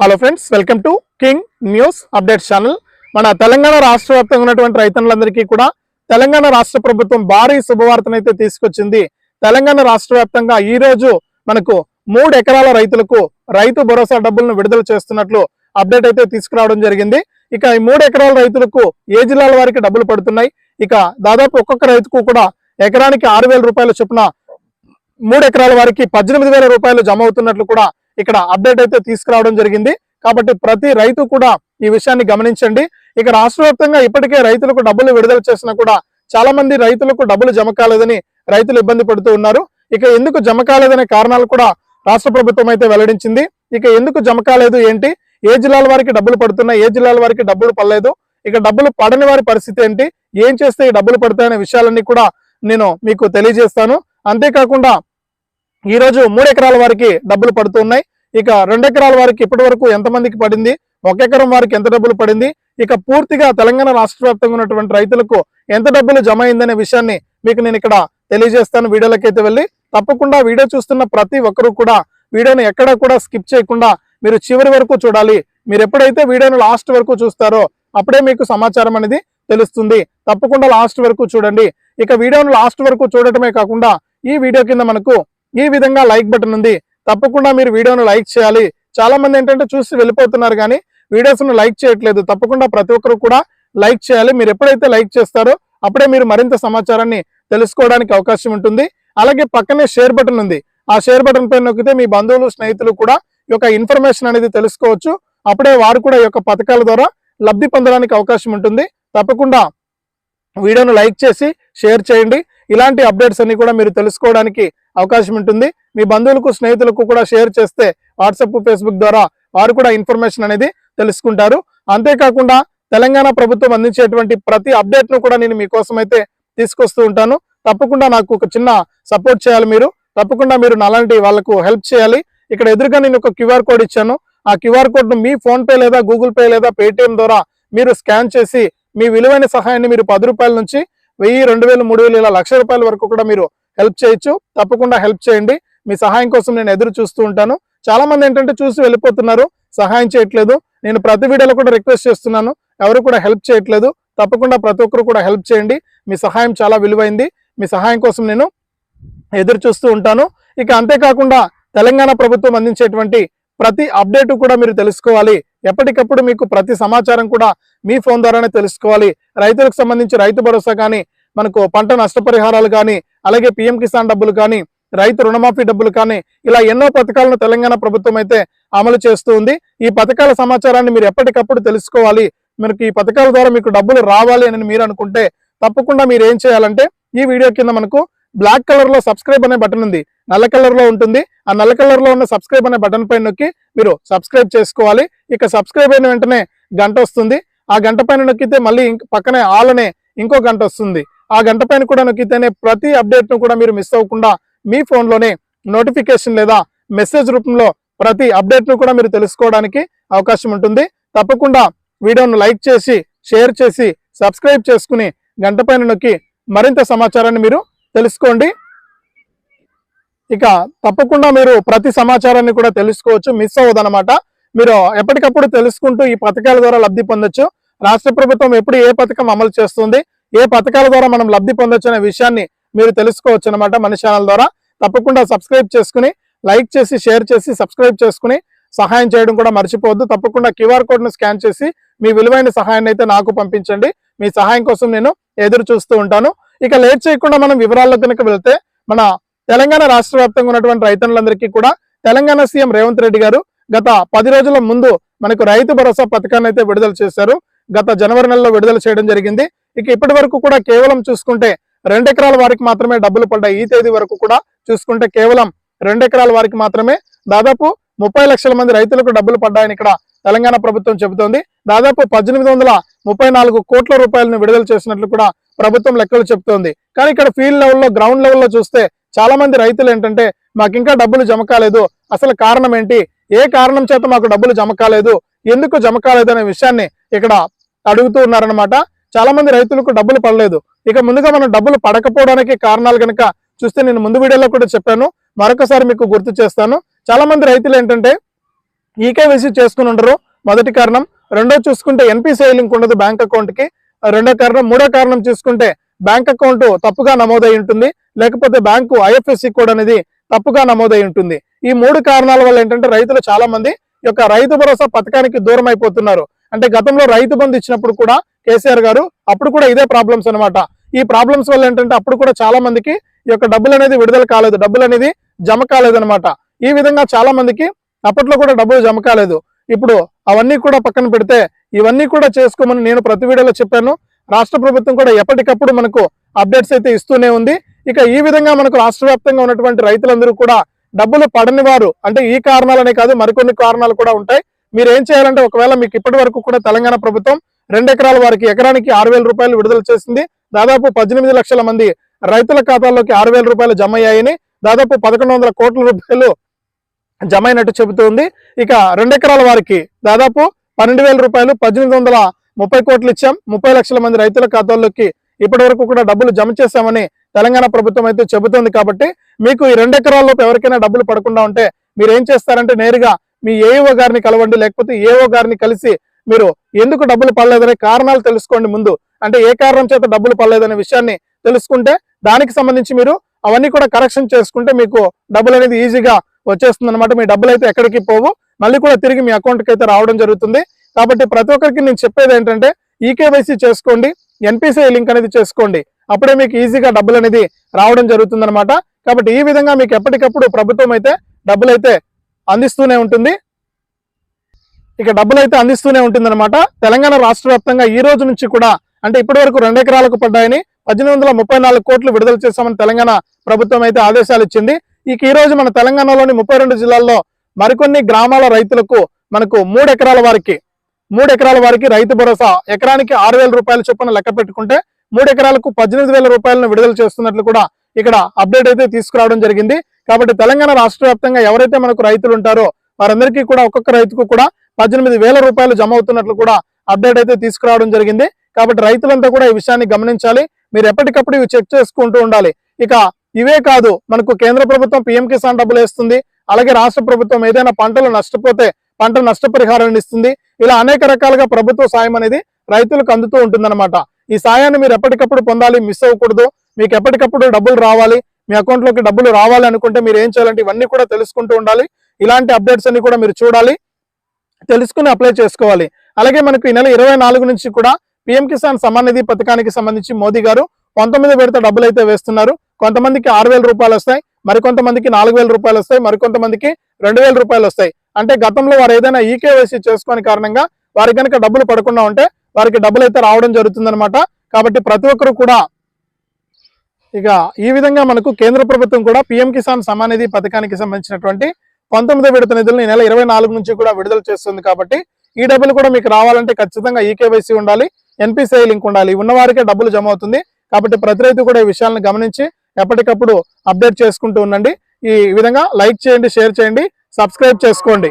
Hello friends welcome to king news update channel మన తెలంగాణ రాష్ట్ర వ్యాప్తంగా ఉన్నటువంటి రైతన్నులందరికీ కూడా తెలంగాణ రాష్ట్ర ప్రభుత్వం భారీ శుభవార్తనైతే తీసుకొచ్చింది. తెలంగాణ రాష్ట్ర వ్యాప్తంగా ఈ రోజు మనకు మూడు ఎకరాల రైతులకు రైతు భరోసా డబ్బులను విడుదల చేస్తున్నట్లు అప్డేట్ అయితే తీసుకురావడం జరిగింది. ఇక ఈ మూడు ఎకరాల రైతులకు ఏ జిల్లాల వారికి డబ్బులు పడుతున్నాయి? ఇక దాదాపు ఒక్కొక్క రైతుకు కూడా ఎకరానికి ఆరు వేల రూపాయల చొప్పున మూడు ఎకరాల వారికి పద్దెనిమిది వేల రూపాయలు జమ అవుతున్నట్లు కూడా ఇక్కడ అప్డేట్ అయితే తీసుకురావడం జరిగింది. కాబట్టి ప్రతి రైతు కూడా ఈ విషయాన్ని గమనించండి. ఇక రాష్ట్ర వ్యాప్తంగా ఇప్పటికే రైతులకు డబ్బులు విడుదల చేసినా కూడా చాలా మంది రైతులకు డబ్బులు జమ కాలేదని రైతులు ఇబ్బంది పడుతూ ఉన్నారు. ఇక ఎందుకు జమ కాలేదనే కారణాలు కూడా రాష్ట్ర ప్రభుత్వం అయితే వెల్లడించింది. ఇక ఎందుకు జమ కాలేదు ఏంటి? ఏ జిల్లాల వారికి డబ్బులు పడుతున్నాయి ఏ జిల్లాల వారికి డబ్బులు పడలేదు ఇక డబ్బులు పడని వారి పరిస్థితి ఏంటి ఏం చేస్తే ఈ డబ్బులు పడతాయనే విషయాలన్నీ కూడా నేను మీకు తెలియజేస్తాను. అంతేకాకుండా ఈ రోజు మూడు ఎకరాల వారికి డబ్బులు పడుతున్నాయి ఇక రెండు ఎకరాల వారికి ఇప్పటి వరకు ఎంతమందికి పడింది? ఒక ఎకరం వారికి ఎంత డబ్బులు పడింది? ఇక పూర్తిగా తెలంగాణ రాష్ట్ర వ్యాప్తంగా ఉన్నటువంటి రైతులకు ఎంత డబ్బులు జమ అయిందనే విషయాన్ని మీకు నేను ఇక్కడ తెలియజేస్తాను. వీడియోలకైతే వెళ్ళి తప్పకుండా వీడియో చూస్తున్న ప్రతి ఒక్కరూ కూడా వీడియోని ఎక్కడా కూడా స్కిప్ చేయకుండా మీరు చివరి వరకు చూడాలి. మీరు ఎప్పుడైతే వీడియోను లాస్ట్ వరకు చూస్తారో అప్పుడే మీకు సమాచారం అనేది తెలుస్తుంది. తప్పకుండా లాస్ట్ వరకు చూడండి. ఇక వీడియోను లాస్ట్ వరకు చూడటమే కాకుండా ఈ వీడియో కింద మనకు ఈ విధంగా లైక్ బటన్ ఉంది. తప్పకుండా మీరు వీడియోను లైక్ చేయాలి. చాలా మంది ఏంటంటే చూసి వెళ్ళిపోతున్నారు కానీ వీడియోస్ను లైక్ చేయట్లేదు. తప్పకుండా ప్రతి ఒక్కరు కూడా లైక్ చేయాలి. మీరు ఎప్పుడైతే లైక్ చేస్తారో అప్పుడే మీరు మరింత సమాచారాన్ని తెలుసుకోవడానికి అవకాశం ఉంటుంది. అలాగే పక్కనే షేర్ బటన్ ఉంది. ఆ షేర్ బటన్ పైన నొక్కితే మీ బంధువులు స్నేహితులు కూడా ఈ యొక్క ఇన్ఫర్మేషన్ అనేది తెలుసుకోవచ్చు. అప్పుడే వారు కూడా ఈ యొక్క పథకాల ద్వారా లబ్ధి పొందడానికి అవకాశం ఉంటుంది. తప్పకుండా వీడియోను లైక్ చేసి షేర్ చేయండి. ఇలాంటి అప్డేట్స్ అన్ని కూడా మీరు తెలుసుకోవడానికి అవకాశం ఉంటుంది. మీ బంధువులకు స్నేహితులకు కూడా షేర్ చేస్తే వాట్సాప్ ఫేస్బుక్ ద్వారా వారు కూడా ఇన్ఫర్మేషన్ అనేది తెలుసుకుంటారు. అంతేకాకుండా తెలంగాణ ప్రభుత్వం అందించేటువంటి ప్రతి అప్డేట్ను కూడా నేను మీకోసం అయితే తీసుకొస్తూ ఉంటాను. తప్పకుండా నాకు ఒక చిన్న సపోర్ట్ చేయాలి మీరు. తప్పకుండా మీరు నాలాంటి వాళ్ళకు హెల్ప్ చేయాలి. ఇక్కడ ఎదురుగా నేను ఒక క్యూఆర్ కోడ్ ఇచ్చాను. ఆ క్యూఆర్ కోడ్ను మీ ఫోన్ పే లేదా గూగుల్ పే లేదా పేటిఎం ద్వారా మీరు స్కాన్ చేసి మీ విలువైన సహాయాన్ని మీరు పది రూపాయల నుంచి వెయ్యి రెండు వేలు మూడు వేలు ఇలా లక్ష రూపాయల వరకు కూడా మీరు హెల్ప్ చేయొచ్చు. తప్పకుండా హెల్ప్ చేయండి. మీ సహాయం కోసం నేను ఎదురు చూస్తూ ఉంటాను. చాలా మంది ఏంటంటే చూసి వెళ్ళిపోతున్నారు. సహాయం చేయట్లేదు. నేను ప్రతి వీడియోలో కూడా రిక్వెస్ట్ చేస్తున్నాను. ఎవరు కూడా హెల్ప్ చేయట్లేదు. తప్పకుండా ప్రతి ఒక్కరు కూడా హెల్ప్ చేయండి. మీ సహాయం చాలా విలువైంది. మీ సహాయం కోసం నేను ఎదురు చూస్తూ ఉంటాను. ఇక అంతేకాకుండా తెలంగాణ ప్రభుత్వం అందించేటువంటి ప్రతి అప్డేట్ కూడా మీరు తెలుసుకోవాలి. ఎప్పటికప్పుడు మీకు ప్రతి సమాచారం కూడా మీ ఫోన్ ద్వారానే తెలుసుకోవాలి. రైతులకు సంబంధించి రైతు భరోసా కానీ మనకు పంట నష్టపరిహారాలు కానీ అలాగే పిఎం కిసాన్ డబ్బులు కానీ రైతు రుణమాఫీ డబ్బులు కానీ ఇలా ఎన్నో పథకాలను తెలంగాణ ప్రభుత్వం అయితే అమలు చేస్తూ ఉంది. ఈ పథకాల సమాచారాన్ని మీరు ఎప్పటికప్పుడు తెలుసుకోవాలి. మనకి ఈ పథకాల ద్వారా మీకు డబ్బులు రావాలి అని మీరు అనుకుంటే తప్పకుండా మీరు ఏం చేయాలంటే ఈ వీడియో కింద మనకు బ్లాక్ కలర్లో సబ్స్క్రైబ్ అనే బటన్ ఉంది. నల్ల కలర్లో ఉంటుంది. ఆ నల్ల కలర్లో ఉన్న సబ్స్క్రైబ్ అనే బటన్ పైన నొక్కి మీరు సబ్స్క్రైబ్ చేసుకోవాలి. ఇక సబ్స్క్రైబ్ అయిన వెంటనే గంట వస్తుంది. ఆ గంట పైన నొక్కితే మళ్ళీ ఇంక- పక్కనే ఆల్ అనే ఇంకో గంట వస్తుంది. ఆ గంట పైన కూడా నొక్కితేనే ప్రతి అప్డేట్ను కూడా మీరు మిస్ అవ్వకుండా మీ ఫోన్లోనే నోటిఫికేషన్ లేదా మెసేజ్ రూపంలో ప్రతి అప్డేట్ను కూడా మీరు తెలుసుకోవడానికి అవకాశం ఉంటుంది. తప్పకుండా వీడియోను లైక్ చేసి షేర్ చేసి సబ్స్క్రైబ్ చేసుకుని గంట పైన నొక్కి మరింత సమాచారాన్ని మీరు తెలుసుకోండి. ఇక తప్పకుండా మీరు ప్రతి సమాచారాన్ని కూడా తెలుసుకోవచ్చు మిస్ అవ్వదనమాట మీరు ఎప్పటికప్పుడు తెలుసుకుంటూ ఈ పథకాల ద్వారా లబ్ధి పొందొచ్చు. రాష్ట్ర ప్రభుత్వం ఎప్పుడు ఏ పథకం అమలు చేస్తుంది? ఏ పథకాల ద్వారా మనం లబ్ధి పొందొచ్చు అనే విషయాన్ని మీరు తెలుసుకోవచ్చు అనమాట మన ఛానల్ ద్వారా. తప్పకుండా సబ్స్క్రైబ్ చేసుకుని లైక్ చేసి షేర్ చేసి సబ్స్క్రైబ్ చేసుకుని సహాయం చేయడం కూడా మర్చిపోవద్దు. తప్పకుండా క్యూఆర్ కోడ్ను స్కాన్ చేసి మీ విలువైన సహాయాన్ని అయితే నాకు పంపించండి. మీ సహాయం కోసం నేను ఎదురు చూస్తూ ఉంటాను. ఇక లేట్ చేయకుండా మనం వివరాల్లో కనుక వెళ్తే మన తెలంగాణ రాష్ట్ర వ్యాప్తంగా ఉన్నటువంటి రైతన్నులందరికీ కూడా తెలంగాణ సీఎం రేవంత్ రెడ్డి గారు గత పది రోజుల ముందు మనకు రైతు భరోసా పథకాన్ని అయితే విడుదల చేశారు. గత జనవరి నెలలో విడుదల చేయడం జరిగింది. ఇక ఇప్పటి వరకు కూడా కేవలం చూసుకుంటే రెండు ఎకరాల వారికి మాత్రమే డబ్బులు పడ్డాయి. ఈ తేదీ వరకు కూడా చూసుకుంటే కేవలం రెండు ఎకరాల వారికి మాత్రమే దాదాపు ముప్పై లక్షల మంది రైతులకు డబ్బులు పడ్డాయని ఇక్కడ తెలంగాణ ప్రభుత్వం చెబుతోంది. దాదాపు పద్దెనిమిది వందల ముప్పై నాలుగు కోట్ల రూపాయలను విడుదల చేసినట్లు కూడా ప్రభుత్వం లెక్కలు చెబుతోంది. కానీ ఇక్కడ ఫీల్డ్ లెవెల్లో గ్రౌండ్ లెవెల్లో చూస్తే చాలా మంది రైతులు ఏంటంటే మాకు ఇంకా డబ్బులు జమ కాలేదు. అసలు కారణం ఏంటి? ఏ కారణం చేత మాకు డబ్బులు జమ కాలేదు? ఎందుకు జమ కాలేదు అనే విషయాన్ని ఇక్కడ అడుగుతూ ఉన్నారనమాట చాలా మంది రైతులకు డబ్బులు పడలేదు. ఇక ముందుగా మనం డబ్బులు పడకపోవడానికి కారణాలు కనుక చూస్తే నేను ముందు వీడియోలో కూడా చెప్పాను. మరొకసారి మీకు గుర్తు చేస్తాను. చాలా మంది రైతులు ఏంటంటే ఈకేవైసీ చేసుకుని ఉండరు. మొదటి కారణం రెండో చూసుకుంటే ఎన్పిసిఐ లింక్ ఉండదు బ్యాంక్ అకౌంట్కి రెండో కారణం మూడో కారణం చూసుకుంటే బ్యాంక్ అకౌంట్ తప్పుగా నమోదై ఉంటుంది. లేకపోతే బ్యాంకు ఐఎఫ్ఎస్సి కోడ్ అనేది తప్పుగా నమోదై ఉంటుంది. ఈ మూడు కారణాల వల్ల ఏంటంటే రైతులు చాలా మంది ఈ యొక్క రైతు భరోసా పథకానికి దూరం అయిపోతున్నారు. అంటే గతంలో రైతు బంధు ఇచ్చినప్పుడు కూడా కేసీఆర్ గారు అప్పుడు కూడా ఇదే ప్రాబ్లమ్స్ అన్నమాట. ఈ ప్రాబ్లమ్స్ వల్ల ఏంటంటే అప్పుడు కూడా చాలా మందికి ఈ యొక్క డబ్బులు అనేది విడుదల కాలేదు. డబ్బులు అనేది జమ కాలేదనమాట ఈ విధంగా చాలా మందికి అప్పట్లో కూడా డబ్బులు జమ కాలేదు. ఇప్పుడు అవన్నీ కూడా పక్కన పెడితే ఇవన్నీ కూడా చేసుకోమని నేను ప్రతి వీడియోలో చెప్పాను. రాష్ట్ర ప్రభుత్వం కూడా ఎప్పటికప్పుడు మనకు అప్డేట్స్ అయితే ఇస్తూనే ఉంది. ఇక ఈ విధంగా మనకు రాష్ట్ర వ్యాప్తంగా ఉన్నటువంటి రైతులందరూ కూడా డబ్బులు పడని వారు అంటే ఈ కారణాలనే కాదు మరికొన్ని కారణాలు కూడా ఉంటాయి. మీరు ఏం చేయాలంటే ఒకవేళ మీకు ఇప్పటి వరకు కూడా తెలంగాణ ప్రభుత్వం రెండు ఎకరాల వారికి ఎకరానికి ఆరు వేల రూపాయలు విడుదల చేసింది. దాదాపు పద్దెనిమిది లక్షల మంది రైతుల ఖాతాల్లోకి ఆరు వేల రూపాయలు జమ అయ్యాయని దాదాపు పదకొండు వందల కోట్ల రూపాయలు జమ అయినట్టు చెబుతుంది ఇక రెండు ఎకరాల వారికి దాదాపు పన్నెండు వేల రూపాయలు పద్దెనిమిది వందల ముప్పై కోట్లు ఇచ్చాం. ముప్పై లక్షల మంది రైతుల ఖాతాల్లోకి ఇప్పటి వరకు కూడా డబ్బులు జమ చేశామని తెలంగాణ ప్రభుత్వం అయితే చెబుతోంది. కాబట్టి మీకు ఈ రెండు ఎకరాల్లోపు ఎవరికైనా డబ్బులు పడకుండా ఉంటే మీరు ఏం చేస్తారంటే నేరుగా మీ ఏఓ గారిని కలవండి లేకపోతే ఏఓ గారిని కలిసి మీరు ఎందుకు డబ్బులు పడలేదనే కారణాలు తెలుసుకోండి ముందు. అంటే ఏ కారణం చేత డబ్బులు పడలేదనే విషయాన్ని తెలుసుకుంటే దానికి సంబంధించి మీరు అవన్నీ కూడా కరెక్షన్ చేసుకుంటే మీకు డబ్బులు అనేది ఈజీగా వచ్చేస్తుంది అనమాట మీ డబ్బులు అయితే ఎక్కడికి పోవు. మళ్ళీ కూడా తిరిగి మీ అకౌంట్కి అయితే రావడం జరుగుతుంది. కాబట్టి ప్రతి ఒక్కరికి నేను చెప్పేది ఏంటంటే ఈకేవైసీ చేసుకోండి ఎన్పిసిఐ లింక్ అనేది చేసుకోండి. అప్పుడే మీకు ఈజీగా డబ్బులు అనేది రావడం జరుగుతుందనమాట కాబట్టి ఈ విధంగా మీకు ఎప్పటికప్పుడు ప్రభుత్వం అయితే డబ్బులు అయితే అందిస్తూనే ఉంటుంది. ఇక డబ్బులు అయితే అందిస్తూనే ఉంటుందన్నమాట. తెలంగాణ రాష్ట్ర వ్యాప్తంగా ఈ రోజు నుంచి కూడా అంటే ఇప్పటి వరకు రెండు ఎకరాలకు పడ్డాయని పద్దెనిమిది వందల ముప్పై నాలుగు కోట్లు విడుదల చేశామని తెలంగాణ ప్రభుత్వం అయితే ఆదేశాలు ఇచ్చింది. ఇక ఈ రోజు మన తెలంగాణలోని ముప్పై రెండు జిల్లాల్లో మరికొన్ని గ్రామాల రైతులకు మనకు మూడు ఎకరాల వారికి మూడు ఎకరాల వారికి రైతు భరోసా. ఎకరానికి ఆరు వేల రూపాయల చొప్పున లెక్క పెట్టుకుంటే మూడు ఎకరాలకు పద్దెనిమిది వేల రూపాయలను విడుదల చేస్తున్నట్లు కూడా ఇక్కడ అప్డేట్ అయితే తీసుకురావడం జరిగింది. కాబట్టి తెలంగాణ రాష్ట్ర వ్యాప్తంగా ఎవరైతే మనకు రైతులు ఉంటారో వారందరికీ కూడా ఒక్కొక్క రైతుకు కూడా పద్దెనిమిది వేల రూపాయలు జమ అవుతున్నట్లు కూడా అప్డేట్ అయితే తీసుకురావడం జరిగింది. కాబట్టి రైతులంతా కూడా ఈ విషయాన్ని గమనించాలి. మీరు ఎప్పటికప్పుడు ఇవి చెక్ చేసుకుంటూ ఉండాలి. ఇక ఇవే కాదు మనకు కేంద్ర ప్రభుత్వం పిఎం కిసాన్ డబ్బులు వేస్తుంది. అలాగే రాష్ట్ర ప్రభుత్వం ఏదైనా పంటలు నష్టపోతే పంట నష్టపరిహారాన్ని ఇస్తుంది. ఇలా అనేక రకాలుగా ప్రభుత్వ సాయం అనేది రైతులకు అందుతూ ఉంటుందన్నమాట. ఈ సాయాన్ని మీరు ఎప్పటికప్పుడు పొందాలి మిస్ అవ్వకూడదు. మీకు ఎప్పటికప్పుడు డబ్బులు రావాలి. మీ అకౌంట్లోకి డబ్బులు రావాలి అనుకుంటే మీరు ఏం చేయాలంటే ఇవన్నీ కూడా తెలుసుకుంటూ ఉండాలి. ఇలాంటి అప్డేట్స్ అన్ని కూడా మీరు చూడాలి. తెలుసుకుని అప్లై చేసుకోవాలి. అలాగే మనకు ఈ నెల ఇరవై నాలుగు నుంచి కూడా పిఎం కిసాన్ సమ్మాన్ నిధి పథకానికి సంబంధించి మోదీ గారు పంతొమ్మిది విడత డబ్బులు అయితే వేస్తున్నారు. కొంతమందికి ఆరు వేల రూపాయలు వస్తాయి మరికొంతమందికి నాలుగు వేల రూపాయలు వస్తాయి మరికొంతమందికి రెండు వేల రూపాయలు వస్తాయి. అంటే గతంలో వారు ఏదైనా ఈకేవైసీ చేసుకోని కారణంగా వారికి కనుక డబ్బులు పడకుండా ఉంటే వారికి డబ్బులు అయితే రావడం జరుగుతుందన్నమాట. కాబట్టి ప్రతి ఒక్కరు కూడా ఇక ఈ విధంగా మనకు కేంద్ర ప్రభుత్వం కూడా పిఎం కిసాన్ సమానిధి పథకానికి సంబంధించినటువంటి పంతొమ్మిదో విడత నిధులను ఈ నెల ఇరవై నాలుగు నుంచి కూడా విడుదల చేస్తుంది కాబట్టి ఈ డబ్బులు కూడా మీకు రావాలంటే ఖచ్చితంగా ఈకేవైసీ ఉండాలి ఎన్పిసిఐ లింక్ ఉండాలి. ఉన్నవారికే డబ్బులు జమ అవుతుంది. కాబట్టి ప్రతి రైతు కూడా ఈ విషయాలను గమనించి ఎప్పటికప్పుడు అప్డేట్ చేసుకుంటూ ఉండండి. ఈ విధంగా లైక్ చేయండి షేర్ చేయండి సబ్స్క్రైబ్ చేసుకోండి.